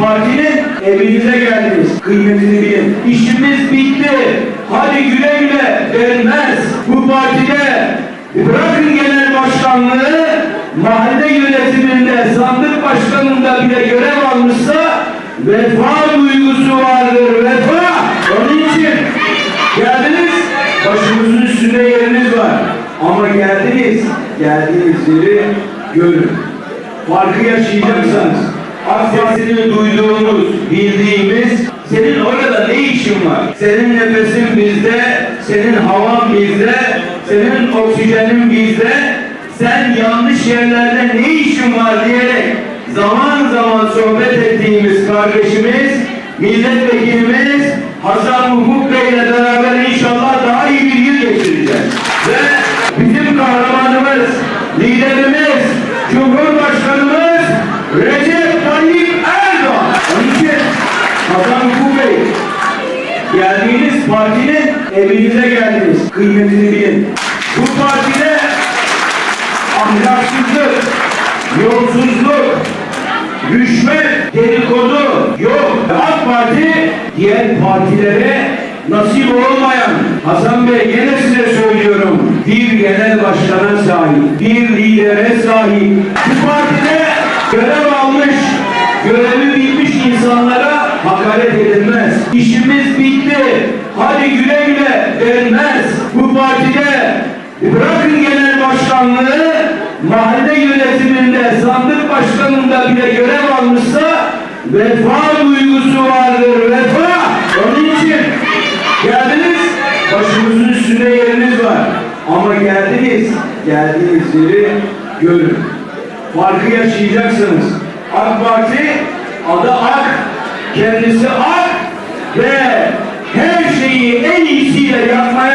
partinin evinize geldiniz. Kıymetini bilin. İşimiz bitti. Hadi güle güle denmez. Bu partide bırakın genel başkanlığı mahalle yönetiminde sandık başkanında bile görev almışsa vefa duygusu vardır. Vefa. Onun için geldiniz. Başımızın üstünde yeriniz var. Ama geldiniz. Geldiğiniz yeri görün. Farkı yaşayacaksanız AK Parti'ni duyduğumuz, bildiğimiz senin orada ne işin var? Senin nefesin bizde, senin havan bizde, senin oksijenin bizde. Sen yanlış yerlerde ne işin var diyerek zaman zaman sohbet ettiğimiz kardeşimiz, milletvekilimiz Hasan Hukuk Bey ile beraber inşallah daha iyi bir yıl geçireceğiz. Ve bizim kahramanımız, liderimiz, Cumhurbaşkanımız Recep Tayyip Erdoğan. Onun için Hasan Hukuk Bey, geldiğiniz partinin evinize geldiniz. Kıymetini bilin. Bu partide ahlaksızlık, yolsuzluk, rüşvet, dedikodu yok. AK Parti diğer partilere nasip olmayan Hasan Bey yine size söylüyorum bir genel başkana sahip, bir lidere sahip. Bu partide görev almış, görevi bitmiş insanlara hakaret edilmez. İşimiz bitti. Hadi güle güle denmez. Bu partide bırakın genel başkanlığı mahalle yönetiminde sandık başkanında bile görev almışsa vefa duygusu vardır. Vefa. Onun için geldiniz. Başımızın üstünde yeriniz var. Ama geldiniz. Geldiğiniz yeri görün. Farkı yaşayacaksınız. AK Parti adı AK Get up,